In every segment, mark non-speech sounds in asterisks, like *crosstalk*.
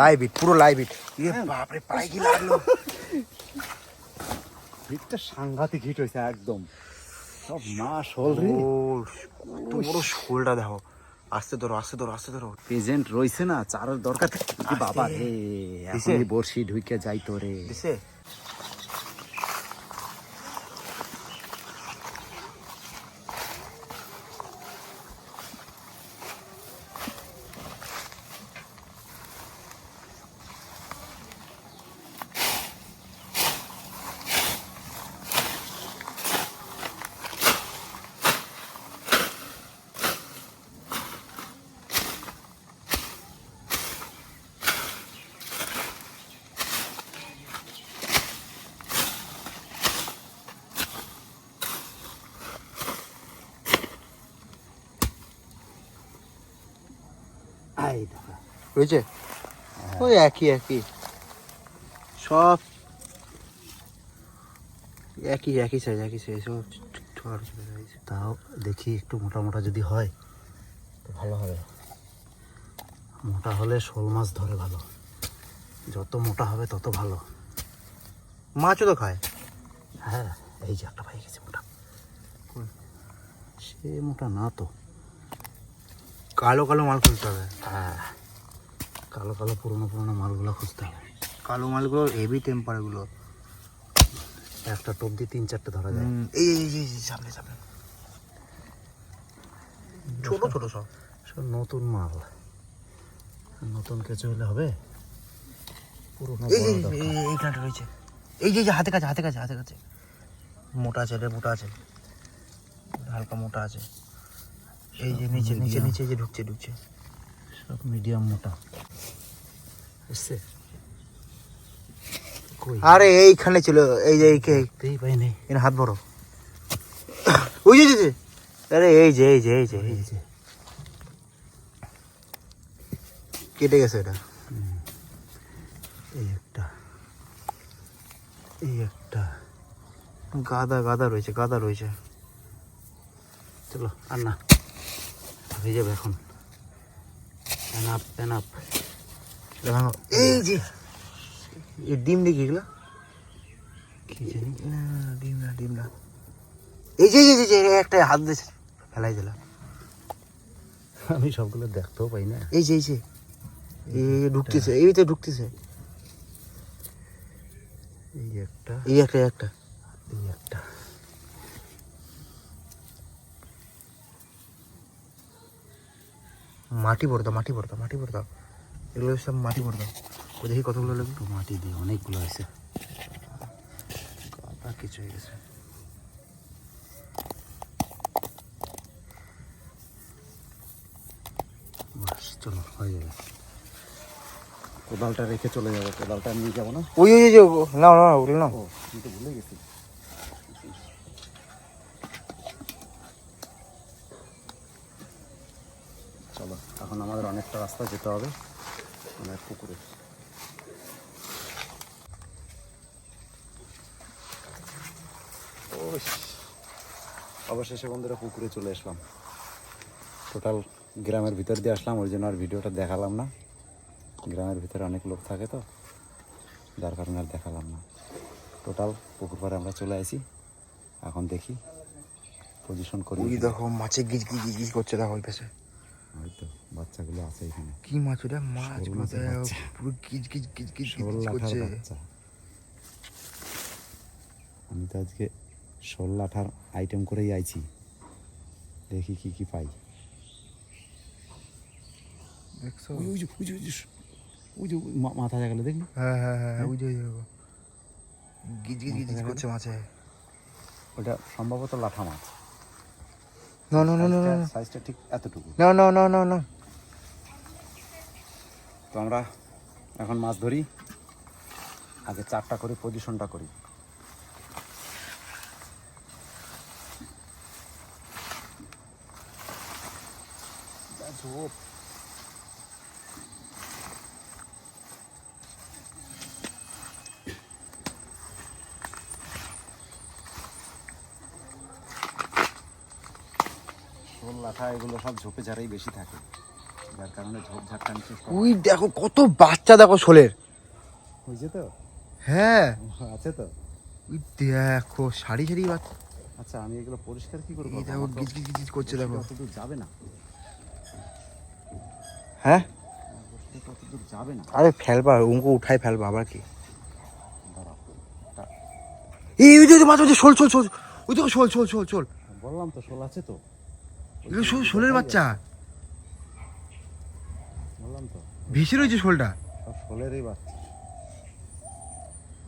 Live ইট পুরো live ইট ইয়ে বাপরে পায়ে কি লাগল? হিটটা সাংঘাতিক হিট হয়েছে একদম। সব মাস হল রে। কত বড় শোলটা দেখো। আস্তে ধরো আস্তে ধরো আস্তে ধরো। প্রেজেন্ট রয়েছে না চারের দরকার কি বাবা রে? বর্ষি ঢুকে যাই তো রে। রয়েছে ওই একই একই। সব একই একই সাইজ একই সাইজ সব তাও দেখি একটু মোটা মোটা যদি হয় তো ভালো হবে। মোটা হলে শোল মাছ ধরে ভালো। যত মোটা হবে তত ভালো। মাছও তো খায়। হ্যাঁ এই যে একটা পাই গেছে মোটা। সে মোটা না তো। কালো কালো মাল খুলতে হবে। হ্যাঁ। কালো কালো পুরনো পুরোনো মালগুলো খুঁজতে হবে। কালো মালগুলো হেভি টেম্পারগুলো একটা টোপ দিয়ে তিন চারটে ধরা যায়। এই এই, সামনে সামনে। ছোট ছোট সব। সব নতুন মাল। নতুন কিছু হলে হবে। পুরোনো এইখানটা রয়েছে। এই যে এই যে হাতে কাছে হাতে কাছে হাতে কাছে। মোটা আছে রে মোটা আছে। হালকা মোটা আছে। এই যে নিচে নিচে নিচে যে ঢুকছে ঢুকছে। সব মিডিয়াম মোটা। এসছে আরে এইখানে ছিল এই যে এইকে দেখতেই পাই নাই এর হাত বড়। ওই যে যে, আরে এই যে এই যে এই যে এই যে। কেটে গেছে এটা। এই একটা। এই একটা। গাদা গাদা রয়েছে গাদা রয়েছে। চলো আর না হয়ে যাবে এখন। প্যান আপ প্যান আপ দেখানো এই যে এই ডিম দেখি এগুলো? কি জানি? না ডিম না ডিম না। এই যে এই যে, একটা হাত দিয়ে ফেলাই দিলাম আমি সবগুলো দেখতেও পাই না। এই যে এই যে ঢুকতেছে এই তো ঢুকতেছে। এই একটা। এই একটা একটা এই একটা মাটি ভরে দাও মাটি ভরে দাও মাটি ভরে দাও। এগুলো সব মাটি ভরে দাও। ও দেখি কতগুলো লাগবে। মাটি দিয়ে অনেকগুলো আছে। কিছু হয়ে গেছে। চলো হয়ে যাবে। কোদালটা রেখে চলে যাব কোদালটা নিয়ে যাব না? ওই ওই যে না না ওগুলো না ও আমি তো ভুলে গেছি। চলো এখন আমাদের অনেকটা রাস্তা যেতে হবে। অনেক পুকুরে। ওস, অবশেষে বন্ধুরা পুকুরে চলে আসলাম। টোটাল গ্রামের ভিতর দিয়ে আসলাম ওই জন্য আর ভিডিওটা দেখালাম না। গ্রামের ভিতরে অনেক লোক থাকে তো যার কারণে আর দেখালাম না। টোটাল পুকুর পাড়ে আমরা চলে আসি। এখন দেখি পজিশন করি দেখো মাছে গিজ গিজ গিজ গিজ করছে দেখো ওই পাশে। হয়তো বাচ্চাগুলো আছে এখানে। কি মাছ ওটা? মাছ। পুরো গিজ শোল গিজ লাঠার করছে। আমি তো আজকে শোল আইটেম করেই আইছি। দেখি কি কি পাই। দেখছ ওই ওই যে ওই যে ওই যে ওই যে মা- মাথা জাগালে দেখলি? হ্যাঁ হ্যাঁ হ্যাঁ ওই যে ওই যে দেখো। গিজ গিজ গিজ গিজ করছে মাছে। ওটা সম্ভবত লাঠা মাছ। না না না না সাইজটা ঠিক এতটুকু। না না না না না তো আমরা এখন মাছ ধরি। আগে চারটা করে পজিশনটা করি। লাঠা এগুলো সব ঝোপে ঝাড়েই বেশি থাকে। যার কারণে ঝোপ ঝাড়টা নিচে ওই দেখো কত বাচ্চা দেখো শোলের। হয়েছে তো? হ্যাঁ। আছে তো? ওই দেখো সারি সারি বাচ্চা। আচ্ছা আমি এগুলো পরিষ্কার কি করব? এই দেখো গিজ গিজ গিজ করছে দেখো। অতদূর যাবে না। হ্যাঁ? যাবে না। আরে ফেলবা উঙ্কু উঠাই ফেলবা আবার কি? এই ওই যে মাছ ওই যে শোল শোল শোল। ওই দেখো শোল শোল শোল শোল। বললাম তো শোল আছে তো? এগুলো শোল শোলের বাচ্চা। বললাম তো ভেসে রয়েছে শোলটা। সব শোলেরই বাচ্চা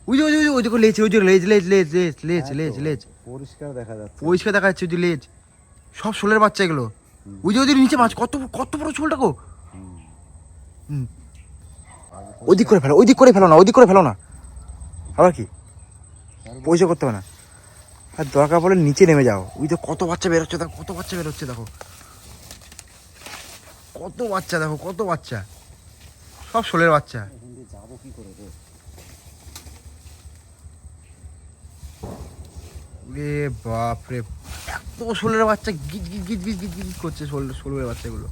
ওই যে ওই যে ওই যে লেজ ওই যে লেজ লেজ লেজ লেজ লেজ হ্যাঁ লেজ লেজ। পরিষ্কার দেখা যাচ্ছে। পরিষ্কার দেখা যাচ্ছে ওই যে লেজ। সব শোলের বাচ্চা এগুলো। ওই যে ওই যে নিচে মাছ কত কত বড় শোলটা গো। ওই দিক করে ফেলো ওই দিক করে ফেলো না ওই দিক করে ফেলো না। আবার কি? পয়সা করতে হবে না। আর দরকার পড়লে নিচে নেমে যাও। ওই তো কত বাচ্চা বেরোচ্ছে দেখো কত বাচ্চা বেরোচ্ছে দেখো। কত বাচ্চা দেখো কত বাচ্চা। সব শোলের বাচ্চা। যাব কি করে রে বাপ রে এত শোলের বাচ্চা গিজ গিজ গিজ গিজ গিজ গিজ করছে শোল শোলের বাচ্চাগুলো।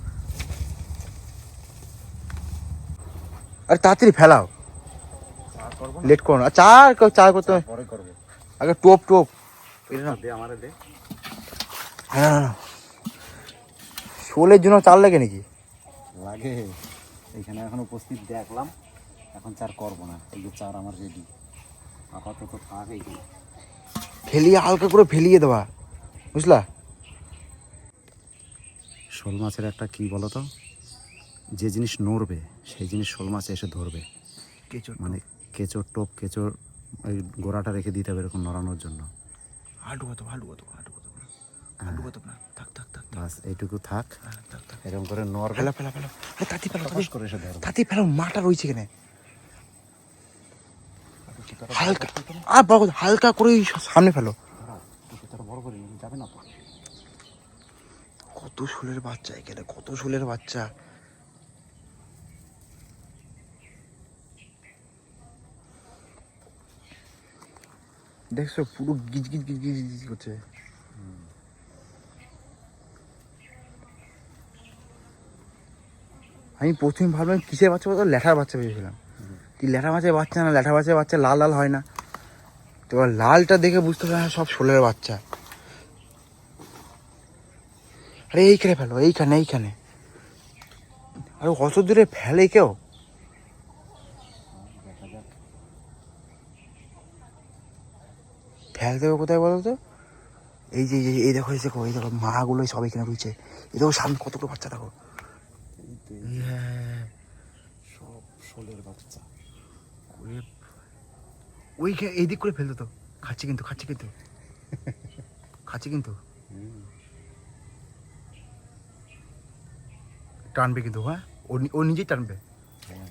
আরে তাড়াতাড়ি ফেলাও। লেট করো না। চা আর কেউ চা করতে আগে টোপ টোপ। না না। শোলের জন্য চাল লাগে নাকি? লাগে। এখানে এখন উপস্থিত দেখলাম এখন চার করব না এই যে চার আমার রেডি আপাতত থাক ফেলিয়ে হালকা করে ফেলিয়ে দেওয়া বুঝলা? শোল মাছের একটা কি বলো তো যে জিনিস নড়বে সেই জিনিস শোল মাছ এসে ধরবে। কেচো মানে কেঁচোর টোপ কেঁচোর ওই গোড়াটা রেখে দিতে হবে এরকম নড়ানোর জন্য। হাঁটু কত হাঁটু কত হাঁটু কত হাঁটু কত না। থাক থাক থাক থাক। বাস এইটুকু থাক। হ্যাঁ, থাক থাক। এরকম করে নড়বে ফেলা ফেলা ফেলা। আরে তাতি ফেলা টপাস করে এসে ধরবে। তাতি ফেলা মাটা রয়েছে এখানে। হালকা আর বড় হালকা করে সামনে ফেলো। বড় করে যাবে না কত শুলের বাচ্চা এখানে কত শুলের বাচ্চা। দেখছ পুরো গিজ গিজ গিজ গিজ গিজ করছে। আমি প্রথমে ভাবলাম কিসের বাচ্চা বলতো? ল্যাঠার বাচ্চা ভেবেছিলাম। তুই ল্যাঠা মাছের বাচ্চা না? ল্যাঠা মাছের বাচ্চা লাল লাল হয় না। তো লালটা দেখে বুঝতে পারলাম হ্যাঁ, সব শোলের বাচ্চা। আরে এইখানে ফেলো এইখানে এইখানে। আরে কত দূরে ফেলে কেউ দেখা যাক ফেলতে হবে কোথায় বলো তো? এই যে এই দেখো এই দেখো এই দেখো মাগুলো সব এখানে রয়েছে এই দেখো সামনে কতগুলো বাচ্চা দেখো। হ্যাঁ সব শোলের বাচ্চা। ওই এই দিক করে ফেলতো তো। খাচ্ছে কিন্তু খাচ্ছে কিন্তু। খাচ্ছে কিন্তু। টানবে কিন্তু হ্যাঁ? ও নিজেই টানবে। হ্যাঁ।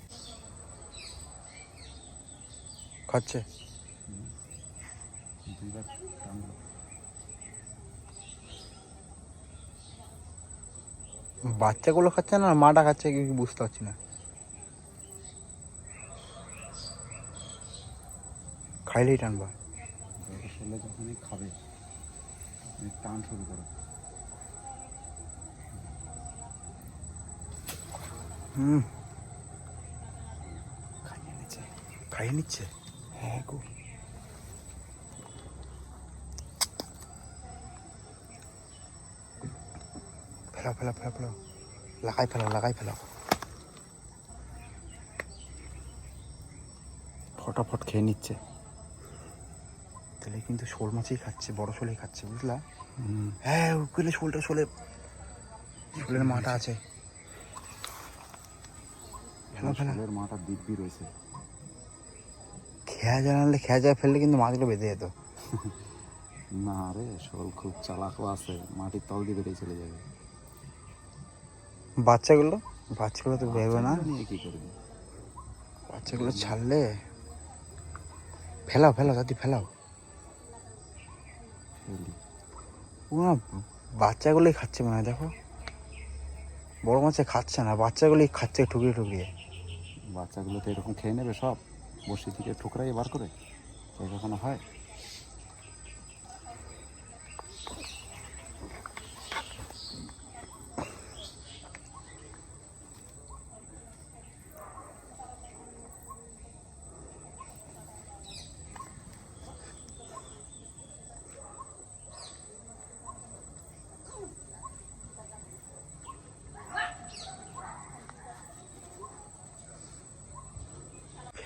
খাচ্ছে। দুইবার টানলো বাচ্চাগুলো খাচ্ছে না মাটা খাচ্ছে কি বুঝতে পারছি না। খাইলেই টানবা। যত যখনই খাবে টান শুরু করো। হুম। খাইয়ে নিচ্ছে। খাইয়ে নিচ্ছে? হ্যাঁ গো। ফেলাও ফেলাও ফেলাও ফেলাও লাগাই ফেলাও লাগাই ফেলাও ফটাফট খেয়ে নিচ্ছে। তাহলে কিন্তু শোল মাছই খাচ্ছে বড় শোলই খাচ্ছে বুঝলা? হ্যাঁ ওখানে শোলটা শোলে শোলের মাথা আছে। শোলের দিব্যি রয়েছে। খেয়া জানালে খেয়া যায় ফেললে কিন্তু মাছগুলো বেঁধে যেত। না রে শোল খুব চালাকও আছে মাটির তল দিয়ে বেরিয়ে চলে যাবে। বাচ্চাগুলো? বাচ্চাগুলো তো ভেবে না। কি করবি? বাচ্চাগুলো ছাড়লে? ফেলাও ফেলাও দাদি ফেলাও। না বাচ্চাগুলোই খাচ্ছে মনে হয় দেখো। বড় মাছে খাচ্ছে না বাচ্চাগুলোই খাচ্ছে ঠুকরিয়ে ঠুকরিয়ে বাচ্চাগুলো তো এরকম খেয়ে নেবে সব বসে থেকে ঠুকরাই বার করে এরকম হয়?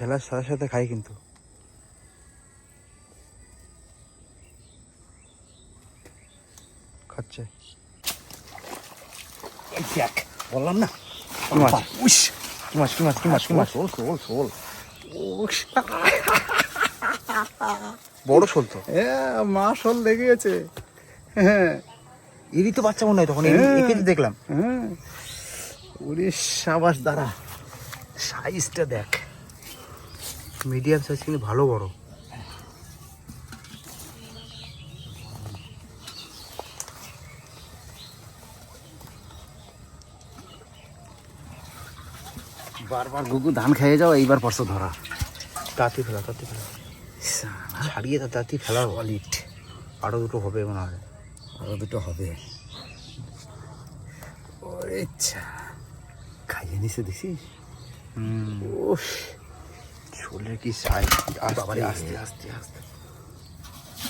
খেলার সাথে সাথে খাই কিন্তু। খাচ্ছে। দেখ বললাম না? কি মাছ? উস! কি মাছ কি মাছ কি মাছ কি মাছ? শোল শোল শোল বড় শোল তো। এ মা শোল লেগে গেছে হ্যাঁ। এরই তো বাচ্চা মনে হয় তখন হ্যাঁ। একে দেখলাম। হ্যাঁ। ওরে সাবাস দাঁড়া সাইজটা দেখ। মিডিয়াম সাইজ কিন্তু ভালো বড়। বারবার গুগু ধান খেয়ে যাও এইবার পরশু ধরা। তাঁতি ফেলা তাঁতি ফেলা। ছাড়িয়ে তা তাঁতি ফেলা অলিট আরও দুটো হবে মনে হয়। আরও দুটো হবে। ইচ্ছা খাইয়ে নিছে দেখছিস হুম। উফ কি সাইজ আস্তে আস্তে আস্তে আস্তে।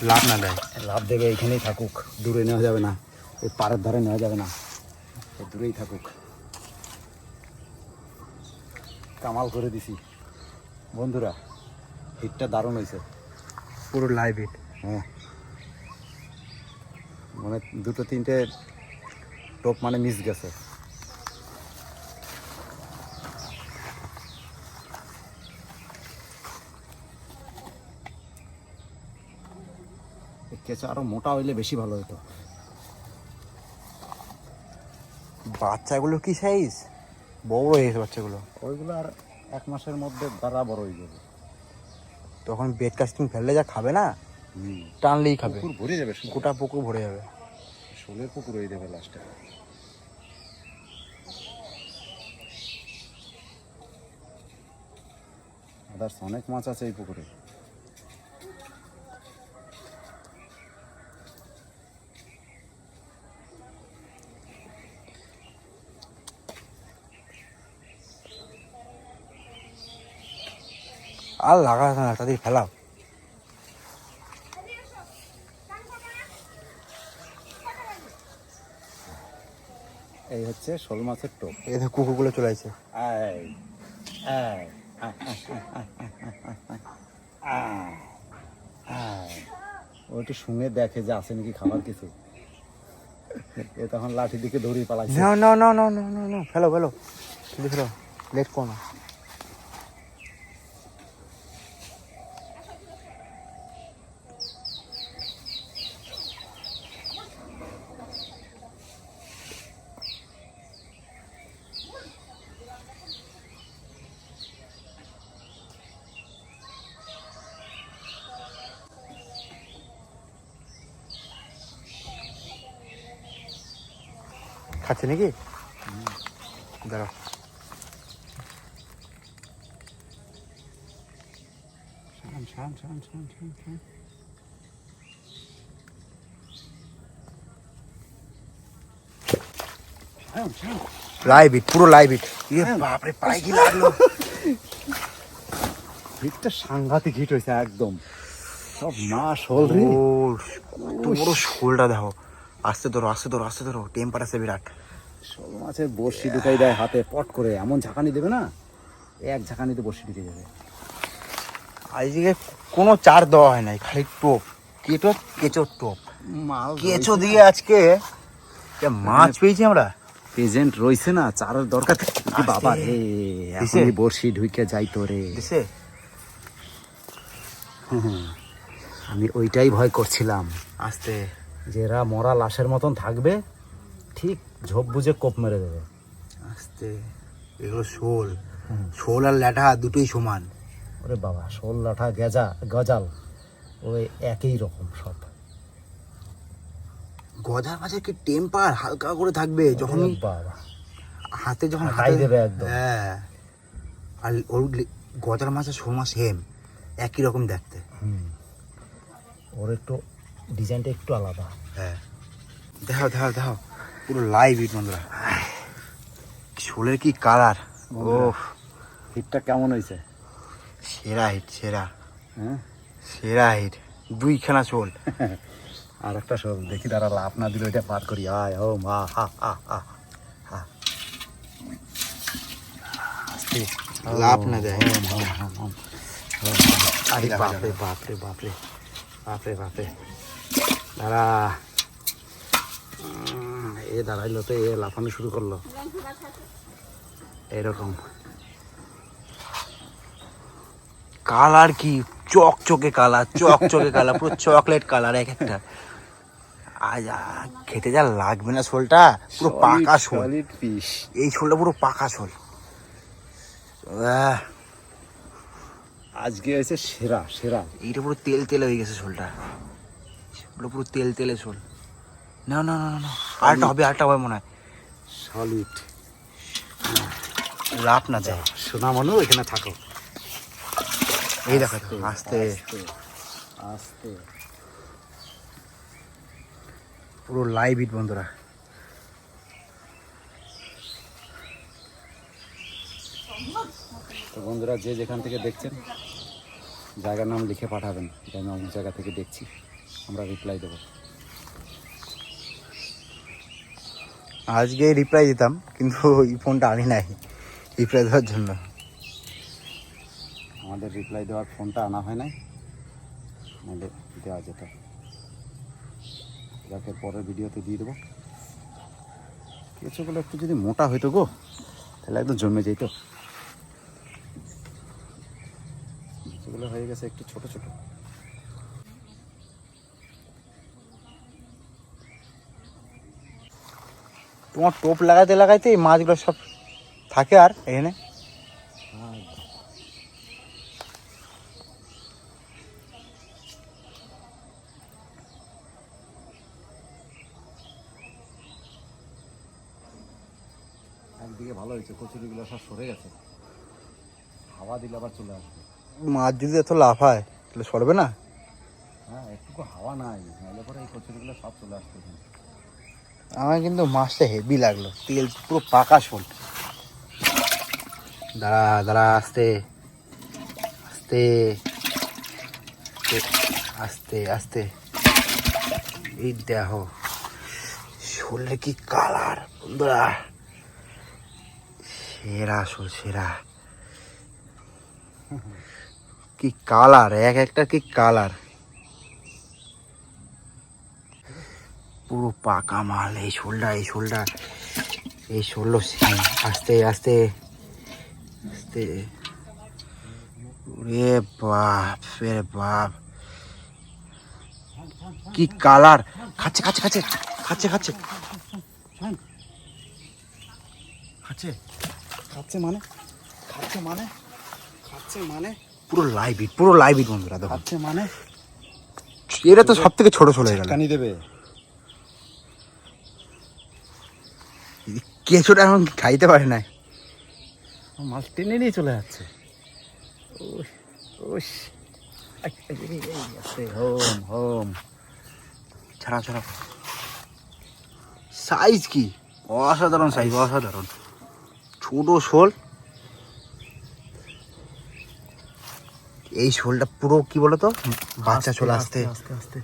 লাভ না দেয়। লাভ দেবে এইখানেই থাকুক। দূরে নেওয়া যাবে না। ওই পাড়ের ধারে নেওয়া যাবে না। দূরেই থাকুক। কামাল করে দিছি। বন্ধুরা হিটটা দারুণ হয়েছে পুরো লাইভ হিট হ্যাঁ। মানে দুটো তিনটে টপ মানে মিস গেছে। কেঁচো আরও মোটা হইলে বেশি ভালো হতো বাচ্চাগুলো কি সাইজ বড় হয়ে গেছে বাচ্চাগুলো। ওইগুলো আর এক মাসের মধ্যে দাঁড়া বড় হয়ে যাবে। তখন বেড কাস্টিং ফেললে যা খাবে না? টানলেই খাবে। পুকুর ভরে যাবে গোটা পুকুর ভরে যাবে। শোলের পুকুর হয়ে যাবে লাস্টে আদার্স অনেক মাছ আছে এই পুকুরে। আর লাগাস না তাদের ফেলাও। এই হচ্ছে শোল মাছের টোপ। এই কুকুরগুলো চলে আসছে। আয়, আয়, আয়। ও একটু শুনে দেখে যে আছে নাকি খাবার কিছু। এ তখন লাঠি দিকে দৌড়িয়ে পালাইছে না না না না না না ফেলো ফেলো। ফেলো লেট করো না। খাচ্ছে নাকি? দাঁড়াও। শান, শান, শান, শান, শান, শান। শান, শান। লাইভ ইট পুরো লাইভ ইট ইয়ে বাপরে পায়ে কি লাগল? হিটটা সাংঘাতিক হিট হয়েছে একদম। সব রে। ও কত বড় শোলটা দেখো। আস্তে ধরো আস্তে ধরো আস্তে ধরো। টেম্পার আছে বিরাট। শোল মাছের বড়শি ঢুকাই দেয় হাতে পট করে। এমন ঝাঁকানি দেবে না? এক ঝাঁকানিতে বড়শি ঢুকে যাবে। আজকে কোনো চার দেওয়া হয় নাই খালি টোপ। কেটো কেঁচোর টোপ। কেঁচো দিয়ে আজকে মাছ পেয়েছি আমরা? প্রেজেন্ট রইছে না চারের দরকার বাবা রে এখনই বড়শি ঢুকে যাইতো রে দিছে। আমি ওইটাই ভয় করছিলাম। আস্তে। যে এরা মরা লাশের মতন থাকবে ঠিক ঝোপ বুঝে কোপ মেরে দেবে। আস্তে এগুলো শোল। শোল আর ল্যাঠা দুটোই সমান। ওরে বাবা শোল লাঠা গেজা গজাল ওই একই রকম সব। গজার মাছের কি টেম্পার হালকা করে থাকবে যখন বাবা। হাতে যখন হাতে দেবে একদম। হ্যাঁ। আর ওর গজার মাছের মাছ সেম একই রকম দেখতে। হুম। ওর একটু ডিজাইনটা একটু আলাদা। হ্যাঁ। দেখাও দেখাও দেখাও। পুরো লাইভ ইট বন্ধুরা। শোলের কি কালার ও হিটটা কেমন হয়েছে? সেরা হিট সেরা। হ্যাঁ? সেরা হিট দুইখানা শোল। *laughs* আর একটা শোল দেখি তারা লাভ না দিলে ওইটা পার করি। আয় ও মা হা হা হা লাভ না দেয়। আরে বাপরে বাপরে বাপরে বাপরে বাপরে। দাঁড়া। এ দাঁড়াইলো তো এ লাফানো শুরু করল। এরকম কালার কি? চকচকে কালার চকচকে কালার পুরো চকলেট কালার এক একটা। আজ খেতে যা লাগবে না শোলটা পুরো পাকা শোল। এই শোলটা পুরো পাকা শোল। আজকে হয়েছে সেরা সেরা। এইটা পুরো তেল তেলে হয়ে গেছে শোলটা। পুরো পুরো তেল তেলে শোল। না না না না, আরেকটা হবে আরেকটা হবে মনে হয়। সলিড লাভ না যায়। সোনা মনু এখানে থাকো। এই দেখো দেখো, আস্তে আস্তে। পুরো লাইভ ইট বন্ধুরা। তো বন্ধুরা যে যেখান থেকে দেখছেন জায়গার নাম লিখে পাঠাবেন। যে আমি অমুক জায়গা থেকে দেখছি। আমরা রিপ্লাই দেবো। আজকে রিপ্লাই দিতাম, কিন্তু এই ফোনটা আনি নাই। রিপ্লাই দেওয়ার জন্য। আমাদের রিপ্লাই দেওয়ার ফোনটা আনা হয় নাই। নাহলে দেওয়া যেত। যাকে পরের ভিডিওতে দিয়ে দেবো। কেঁচোগুলো একটু যদি মোটা হইতো গো, তাহলে একদম জমে যেত। কেঁচোগুলো হয়ে গেছে একটু ছোট ছোট। তোমার টোপ লাগাইতে লাগাইতে এই মাছগুলো সব থাকে আর এখানে। একদিকে ভালো হয়েছে কচুরিগুলো সব সরে গেছে। হাওয়া দিলে আবার চলে আসবে। মাছ যদি এত লাভ হয় তাহলে সরবে না? হ্যাঁ একটুকু হাওয়া নাই নাহলে পরে এই কচুরিগুলো সব চলে এখানে। আমার কিন্তু মাছটা হেভি লাগল। তেল পুরো পাকা শোল দাঁড়া দাঁড়া, আস্তে। আস্তে। আস্তে আস্তে। এই দেখো শোলে কি কালার, বন্ধুরা। সেরা শোল সেরা। কি কালার, এক একটা কি কালার। পুরো পাকা মাল এই শোলটা এই শোলটা এই শোল আস্তে আস্তে আস্তে। রে বাপ রে বাপ। কি কালার? খাচ্ছে খাচ্ছে খাচ্ছে খাচ্ছে খাচ্ছে। খাচ্ছে? খাচ্ছে মানে? খাচ্ছে মানে? খাচ্ছে মানে? পুরো লাইভ ইট পুরো লাইভ ইট বন্ধুরা দেখো। খাচ্ছে মানে? এটা তো সব থেকে ছোট হয়ে গেল। দেবে। কেঁচোটা এখন খাইতে পারে না মাছ টেনে নিয়ে চলে যাচ্ছে। Home home. ছাড়া ছাড়া সাইজ কি? অসাধারণ সাইজ অসাধারণ। ছোট শোল। এই শোলটা পুরো কি বলতো? বাচ্চা চলে আসতে। আস্তে আস্তে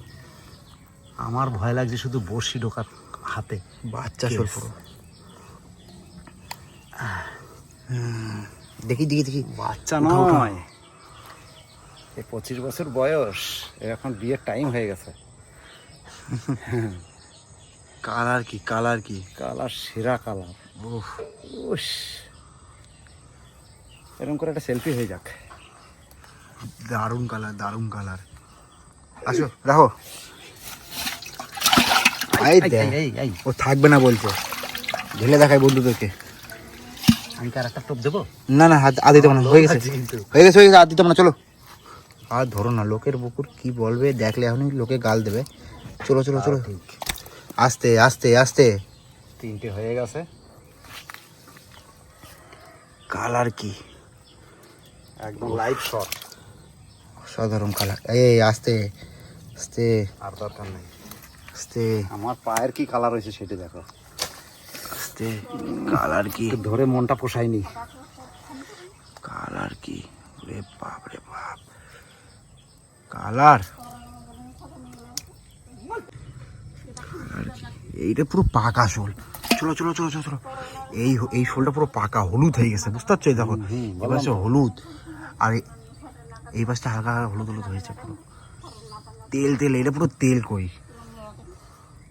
আমার ভয় লাগছে শুধু বড়শি ঢোকার হাতে। বাচ্চা শোল পুরো। দেখি দেখি দেখি। বাচ্চা। নয়। এই পঁচিশ বছর বয়স এর এখন বিয়ের টাইম হয়ে গেছে। কালার কি কালার কি? কালার সেরা কালার। উস এরকম করে একটা সেলফি হয়ে যাক। দারুণ কালার দারুণ কালার। আসো রাখো। দেখ, ও থাকবে না বলছে। ঢেলে দেখায় বন্ধুদেরকে। আমি কি আর একটা টোপ দেবো? না না হাত আদিতে মনে হয়, হয়ে গেছে। হয়ে গেছে হয়ে গেছে আর দিতে না চলো। আর ধরো না লোকের বুকুর কি বলবে দেখলে এখনই লোকে গাল দেবে। চলো চলো চলো। আস্তে আস্তে আস্তে। তিনটে হয়ে গেছে। কালার কি? একদম লাইভ শট সাধারণ কালার। এই আস্তে আস্তে। আর দরকার নেই। আস্তে। আমার পায়ের কি কালার হয়েছে সেটা দেখো। আস্তে। কালার কি? ধরে মনটা পোষায়নি কালার কি? রে বাপ রে বাপ। কালার? এইটা পুরো পাকা শোল। চলো চলো চলো চলো চলো। এই এই শোলটা পুরো পাকা হলুদ হয়ে গেছে বুঝতে পারছ? এই দেখো এবার হলুদ। আর এই পাশটা হালকা হালকা হলুদ হলুদ হয়েছে পুরো। তেল তেল এটা পুরো তেল কই?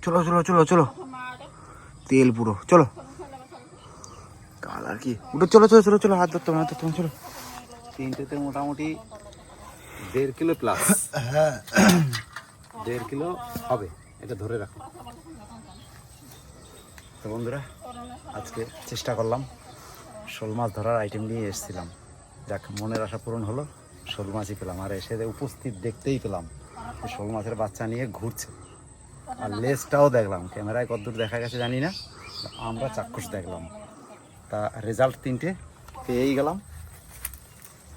চলো চলো চলো চলো। তেল পুরো, চলো। কালার কি? উঠে, চলো চলো চলো চলো, হাত ধরতে হাত ধরতে চলো। তিনটেতে মোটামুটি দেড় কিলো প্লাস হ্যাঁ দেড় কিলো হবে, এটা ধরে রাখো। তো বন্ধুরা, আজকে চেষ্টা করলাম শোল মাছ ধরার আইটেম নিয়ে এসেছিলাম। যাক, মনের আশা পূরণ হলো, শোল মাছই পেলাম। আর এসে উপস্থিত দেখতেই পেলাম শোল মাছের বাচ্চা নিয়ে ঘুরছে। আর লেজটাও দেখলাম ক্যামেরায় কতদূর দেখা গেছে জানি না আমরা চাক্ষুষ দেখলাম। তা রেজাল্ট তিনটে পেয়েই গেলাম।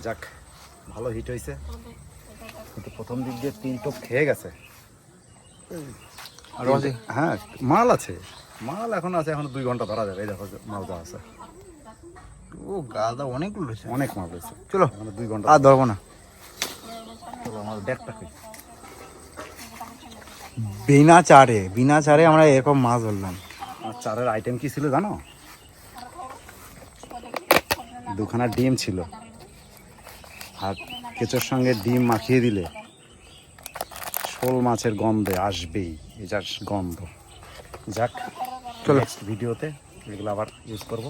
যাক ভালো হিট হয়েছে। কিন্তু প্রথম দিক দিয়ে তিন টোপ খেয়ে গেছে। হ্যাঁ মাল আছে। মাল এখন আছে এখন দুই ঘণ্টা ধরা যাবে এই দেখো মাল দেওয়া আছে। ও গাদা অনেকগুলো রয়েছে অনেক মাল রয়েছে চলো। এখন দুই ঘণ্টা আর ধরবো না। চলো আমার ব্যাগটা কই বিনা চারে বিনা চারে আমরা এরকম মাছ ধরলাম। আমার চারের আইটেম কি ছিল জানো? দুখানা ডিম ছিল। আর কেঁচোর সঙ্গে ডিম মাখিয়ে দিলে শোল মাছের গন্ধে আসবেই এই যার গন্ধ। যাক চলো। ভিডিওতে এগুলো আবার ইউজ করব।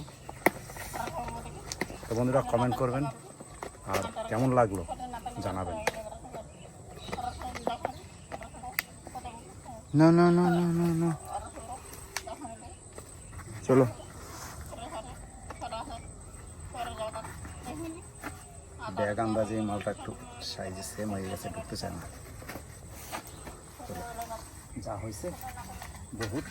তো বন্ধুরা কমেন্ট করবেন। আর কেমন লাগল জানাবেন। না না না না না না চলো ব্যাগ আন্দাজে মালটা একটু সাইজে সেম হয়ে গেছে ঢুকতে চায় না যা হয়েছে, বহুত।